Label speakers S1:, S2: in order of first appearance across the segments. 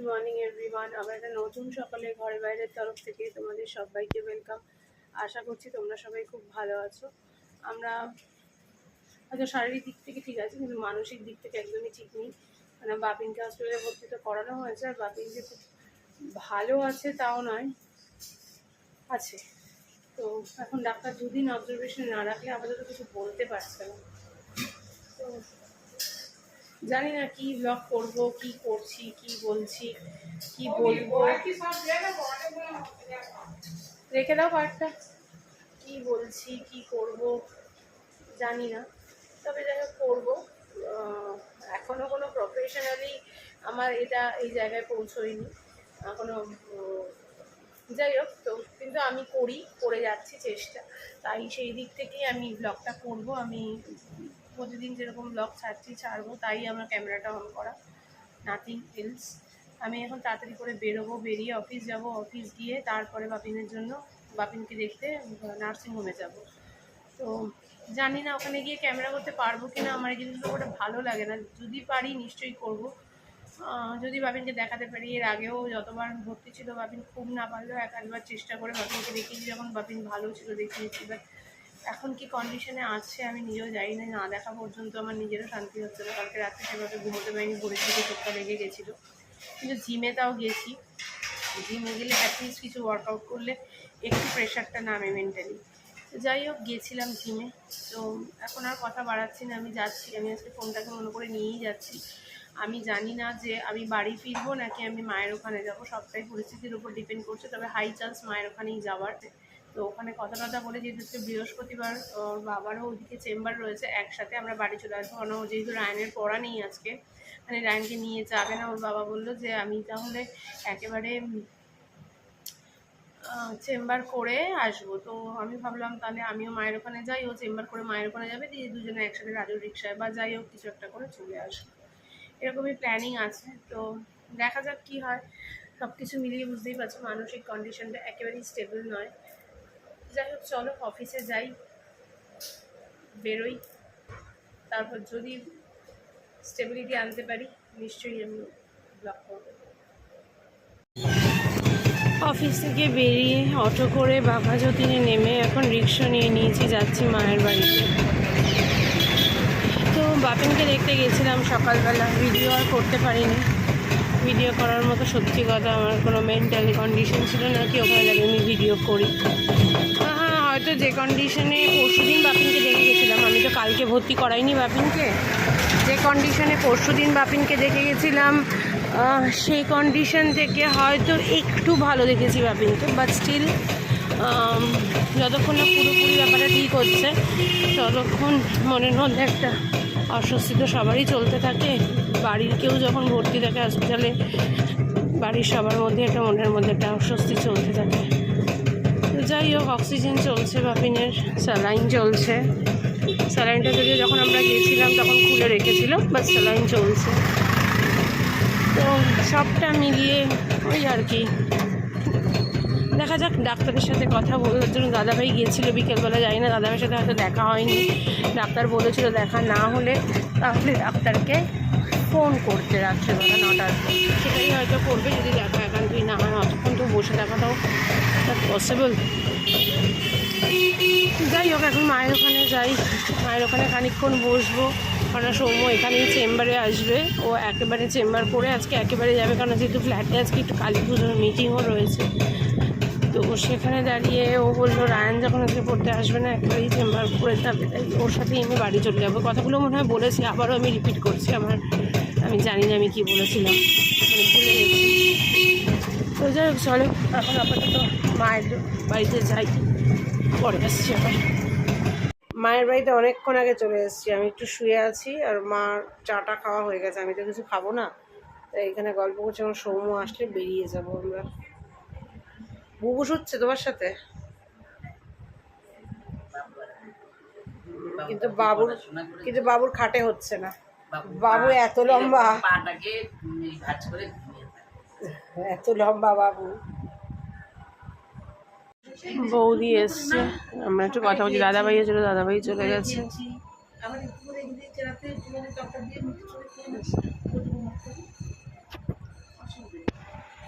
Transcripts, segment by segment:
S1: Good morning everyone আবার একটা নতুন সকালে ঘরে বাইরের তরফ থেকে তোমাদের সবাইকে ওয়েলকাম আশা করছি তোমরা সবাই খুব ভালো আছো। আমরা হয়তো শারীরিক দিক থেকে ঠিক আছে, কিন্তু মানসিক দিক থেকে একদমই ঠিক নেই। মানে বাপিনকে হসপিটালে ভর্তি তো করানো হয়েছে, আর বাপিন যে খুব ভালো আছে তাও নয়, আছে। তো এখন ডাক্তার দুদিন অবজারভেশন না রাখলে আপাতত কিছু বলতে পারছে না। তো জানি না কি ব্লগ করব কি করছি কি বলছি কি বলব। রেখে দাও কয়েকটা। কি বলছি কি করব জানি না। তবে যাই হোক করব। আহ, এখনও কোনো প্রফেশনালি আমার এটা এই জায়গায় পৌঁছয়নি। এখনও যাই হোক তো কিন্তু আমি করি করে যাচ্ছি চেষ্টা। তাই সেই দিক থেকেই আমি ব্লগটা করব। আমি প্রতিদিন যেরকম ব্লগ ছাড়ছি, ছাড়বো, তাই আমার ক্যামেরাটা অন করা নাথিং এলস আমি এখন তাড়াতাড়ি করে বেরোবো, বেরিয়ে অফিস যাব অফিস গিয়ে তারপরে বাপিনের জন্য, বাপিনকে দেখতে নার্সিংহোমে যাব। তো জানি না ওখানে গিয়ে ক্যামেরা করতে পারব কি না আমার এই জিনিসগুলো ওটা ভালো লাগে না। যদি পারি নিশ্চয়ই করব। যদি বাপিনকে দেখাতে পারি, এর আগেও যতবার ভর্তি ছিল বাপিন, খুব না পারলেও এক একবার চেষ্টা করে বাপিনকে দেখিয়েছি, যখন বাপিন ভালো ছিল, দেখিয়েছি বাট এখন কি কন্ডিশনে আছে আমি নিজেও জানি না না দেখা পর্যন্ত আমার নিজেরও শান্তি হচ্ছে না। কালকে রাত্রে সেভাবে ঘুমোতে পারিনি দিকে চোখটা লেগে গেছিল। কিন্তু জিমে তাও গেছি। জিমে গেলে অ্যাটলিস্ট কিছু ওয়ার্কআউট করলে একটু প্রেশারটা নামে মেন্টালি তো যাই হোক, গেছিলাম জিমে তো এখন আর কথা বাড়াচ্ছি না, আমি যাচ্ছি। আমি আজকে ফোনটাকে মনে করে নিয়েই যাচ্ছি। আমি জানি না যে আমি বাড়ি ফিরবো নাকি আমি মায়ের ওখানে যাব। সবটাই পরিস্থিতির উপর ডিপেন্ড করছে, তবে হাই চান্স মায়ের ওখানেই যাওয়ার। তো ওখানে কথা টথা বলে যেহেতু বৃহস্পতিবার ওর বাবারও ওদিকে চেম্বার রয়েছে, একসাথে আমরা বাড়ি চলে আসব। কারণ ও যেহেতু রায়নের পড়া নেই আজকে মানে রায়নকে নিয়ে যাবে না, ওর বাবা বলল যে আমি তাহলে একেবারে চেম্বার করে আসব। তো আমি ভাবলাম তাহলে আমিও মায়ের ওখানে যাই, ও চেম্বার করে মায়ের ওখানে যাবে, দিয়ে দুজনে একসাথে রাজুর রিক্সায় বা যাই হোক কিছু একটা করে চলে আসব। এরকমই প্ল্যানিং আছে, তো দেখা যাক কি হয়। সব কিছু মিলিয়ে বুঝতেই পারছ, মানসিক কন্ডিশনটা একেবারেই স্টেবল নয়। যাই হোক, চলো অফিসে যাই, বেরোই। তারপর যদি স্টেবিলিটি আনতে পারি, নিশ্চয়ই আমি ব্লক করব। অফিস থেকে বেরিয়ে অটো করে বাঘা যতীনে নেমে এখন রিক্সা নিয়ে নিয়েছি, যাচ্ছি মায়ের বাড়িতে। তো বাপিনকে দেখতে গেছিলাম সকালবেলা ভিডিও আর করতে পারিনি। ভিডিও করার মতো সত্যি কথা আমার কোনো মেন্টাল কন্ডিশন ছিল না কি, ওখানে দাঁড়িয়ে আমি ভিডিও করি। হ্যাঁ হয়তো যে কন্ডিশনে পরশু দিন বাপিনকে দেখে গেছিলাম। আমি তো কালকে ভর্তি করাইনি বাপিনকে। যে কন্ডিশনে পরশু দিন বাপিনকে দেখে গেছিলাম সেই কন্ডিশন থেকে হয়তো একটু ভালো দেখেছি বাপিনকে বাট স্টিল যতক্ষণ না পুরোপুরি ব্যাপারটা ঠিক হচ্ছে, ততক্ষণ মনের মধ্যে একটা অস্বস্তি তো সবারই চলতে থাকে। বাড়ির কেউ যখন ভর্তি থাকে হসপিটালে বাড়ির সবার মধ্যে একটা মনের মধ্যে একটা অস্বস্তি চলতে থাকে। যাই হোক অক্সিজেন চলছে বাপিনের স্যালাইন চলছে। স্যালাইনটা যদিও যখন আমরা গিয়েছিলাম তখন খুলে রেখেছিল বাট স্যালাইন চলছে। তো সবটা মিলিয়ে ওই আর কি। দেখা যাক ডাক্তারের সাথে কথা বলার জন্য দাদাভাই গিয়েছিল বিকেলবেলা যাই না দাদাভাইয়ের সাথে হয়তো দেখা হয়নি। ডাক্তার বলেছিল দেখা না হলে তাহলে ডাক্তারকে ফোন করতে রাত্রেবেলা নটার সেটাই হয়তো করবে যদি দেখা একান্তই না হয় অতক্ষণ তো বসে থাকাটাও পসিবল যাই হোক এখন মায়ের ওখানে যাই। মায়ের ওখানে খানিকক্ষণ বসবো। কারণ সৌম্য এখানেই চেম্বারে আসবে। ও একেবারে চেম্বার করে আজকে একেবারে যাবে কারণ যেহেতু ফ্ল্যাটে আজকে একটু কালী পুজোর মিটিংও রয়েছে। তো সেখানে দাঁড়িয়ে ও বলল, রায়ন যখন আজকে পড়তে আসবে না একেবারেই চেম্বার করে যাবে, তাই ওর সাথেই আমি বাড়ি চলে যাব। কথাগুলো মনে হয় বলেছি, আবারও আমি রিপিট করছি, আমার, আমি জানি না আমি কি বলেছিলাম। মানে তো যাই হোক, চলো, এখন আপাতত মায়ের বাড়িতে যাই। পরে আসছি আবার। মায়ের বাড়িতে অনেকক্ষণ আগে চলে এসেছি। আমি একটু শুয়ে আছি আর মার চাটা খাওয়া হয়ে গেছে। আমি তো কিছু খাব না। তাই এখানে গল্প করছি, আমার সৌম্য আসলে বেরিয়ে যাব আমরা। বুবু শুচ্ছে তোমার সাথে? কিন্তু বাবুর কিন্তু বাবুর খাটে হচ্ছে না। বাবু এত লম্বা। এত লম্বা বাবু। বৌদি এসছে। আমরা একটু কথা বলছি। দাদাভাই এসেছিল দাদাভাই চলে গেছে।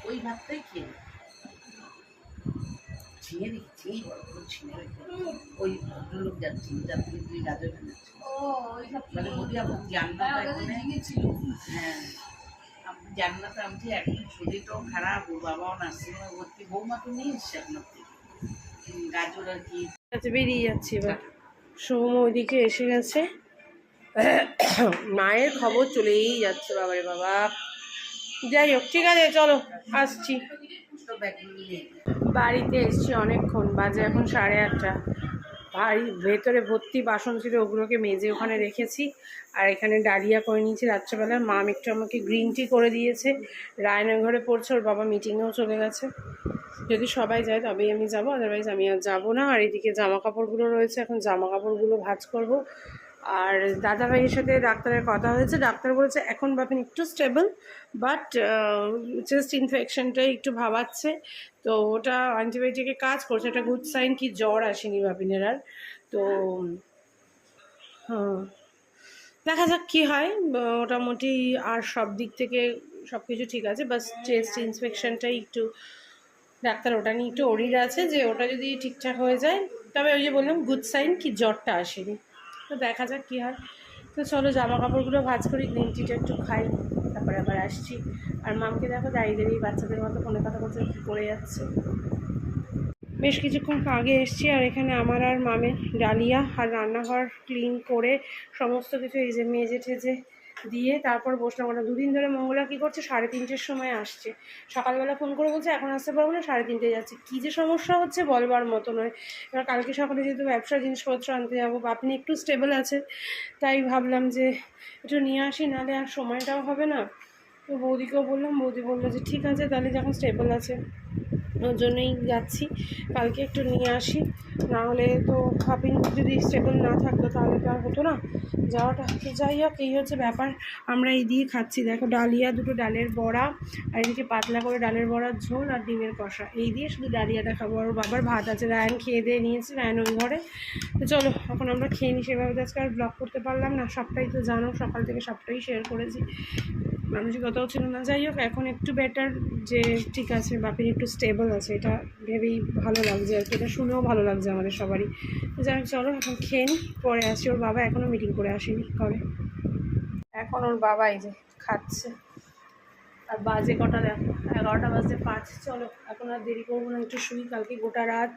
S2: ওই ভাতটাই খেয়ে। ছিঁড়ে রেখেছি এই বড় বড় ছিঁড়ে ওই ভদ্রলোক যাচ্ছিল যাচ্ছে মানে হ্যাঁ আপনি জান্নাতে আমি যে একদম শরীরটাও খারাপ ওর বাবাও ভর্তি বৌমা তো নিয়ে এসছে আপনার থেকে। উম, গাজর আর কি?
S1: আচ্ছা বেরিয়ে যাচ্ছি এবার। সোম ওইদিকে এসে গেছে। মায়ের খবর চলেই যাচ্ছে বাবারে বাবা। যাই হোক ঠিক আছে চলো আসছি। বাড়িতে এসছি অনেকক্ষণ, বাজে এখন সাড়ে আটটা। বাড়ি ভেতরে ভর্তি বাসন ছিল, ওগুলোকে মেজে ওখানে রেখেছি। আর এখানে ডালিয়া করে নিয়েছি রাত্রেবেলা। মা একটু আমাকে গ্রিন টি করে দিয়েছে। রায়না ঘরে পড়ছে, ওর বাবা মিটিংয়েও চলে গেছে। যদি সবাই যায়, তবেই আমি যাব। আদারওয়াইজ আমি আর যাব না। আর এদিকে জামা কাপড়গুলো রয়েছে, এখন জামা কাপড়গুলো ভাঁজ করব। আর দাদাভাইয়ের সাথে ডাক্তারের কথা হয়েছে। ডাক্তার বলেছে, এখন বাপিন একটু স্টেবল বাট চেস্ট ইনফেকশনটাই একটু ভাবাচ্ছে। তো ওটা অ্যান্টিবায়োটিকে কাজ করছে। একটা গুড সাইন কি জ্বর আসেনি বাপিনের আর। তো হ্যাঁ। দেখা যাক কী হয়। মোটামুটি আর সব দিক থেকে সব কিছু ঠিক আছে বাস চেস্ট ইন্সপেকশনটাই একটু, ডাক্তার ওটা নিয়ে একটু অরির আছে যে ওটা যদি ঠিকঠাক হয়ে যায়, তবে ওই যে বললাম গুড সাইন কি জ্বরটা আসেনি। তো দেখা যাক কী হয়। তো চলো জামা কাপড়গুলো ভাজ করি গ্রিন টিটা একটু খাই, তারপরে আবার আসছি। আর মামকে দেখো দাঁড়িয়ে দাঁড়িয়ে বাচ্চাদের মতো ফোনে কথা বলছে করে যাচ্ছে। বেশ কিছুক্ষণ আগে এসছি, আর এখানে আমার আর মামের ডালিয়া আর রান্নাঘর ক্লিন করে সমস্ত কিছু এই যে মেজে ঠেজে দিয়ে তারপর বসলাম। ওরা দুদিন ধরে মঙ্গলা কী করছে? সাড়ে তিনটের সময় আসছে। সকালবেলা ফোন করে বলছে, এখন আসতে পারব না, সাড়ে তিনটে যাচ্ছে। কী যে সমস্যা হচ্ছে বলবার মতো নয়। এবার কালকে সকালে যেহেতু ব্যবসার জিনিসপত্র আনতে যাব আপনি একটু স্টেবল আছে তাই ভাবলাম যে একটু নিয়ে আসি, নাহলে আর সময়টাও হবে না। তো বৌদিকেও বললাম, বৌদি বলল যে, ঠিক আছে, তাহলে যখন স্টেবল আছে, ওর জন্যই যাচ্ছি। কালকে একটু নিয়ে আসি। না হলে তো খাপিং যদি স্টেবল না থাকতো, তাহলে তো আর হতো না। যাওয়াটা তো যাই হোক, এই হচ্ছে ব্যাপার। আমরা এই দিয়ে খাচ্ছি। দেখো, ডালিয়া, দুটো ডালের বড়া, আর এদিকে পাতলা করে ডালের বড়ার ঝোল আর ডিমের কষা। এই দিয়ে শুধু ডালিয়াটা খাব আর বাবার ভাত আছে, রায়ন খেয়ে দিয়ে নিয়েছে, রায়ন ওই ঘরে। তো চলো, এখন আমরা খেয়ে নিই সেভাবে আজকে আর ব্লগ করতে পারলাম না। সবটাই তো জানো, সকাল থেকে সবটাই শেয়ার করেছি। মানসিকতাও ছিল না। যাই হোক এখন একটু বেটার যে ঠিক আছে বাপির একটু স্টেবল আছে এটা ভেবেই ভালো লাগছে আর কি এটা শুনেও ভালো লাগছে আমাদের সবারই। যাই হোক চলো এখন খেয়ে নিই পরে আসি। ওর বাবা এখনও মিটিং করে আসেনি ঘরে। এখন ওর বাবা এই যে খাচ্ছে। আর বাজে কটা দেখো এগারোটা বাজে পাঁচ। চলো এখন আর দেরি করব না একটু শুই। কালকে গোটা রাত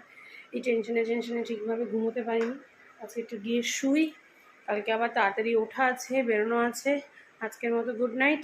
S1: এই টেনশনে টেনশনে ঠিকভাবে ঘুমোতে পারিনি। আজকে একটু গিয়ে শুই। কালকে আবার তাড়াতাড়ি ওঠা আছে বেরোনো আছে। আজকের মতো গুড নাইট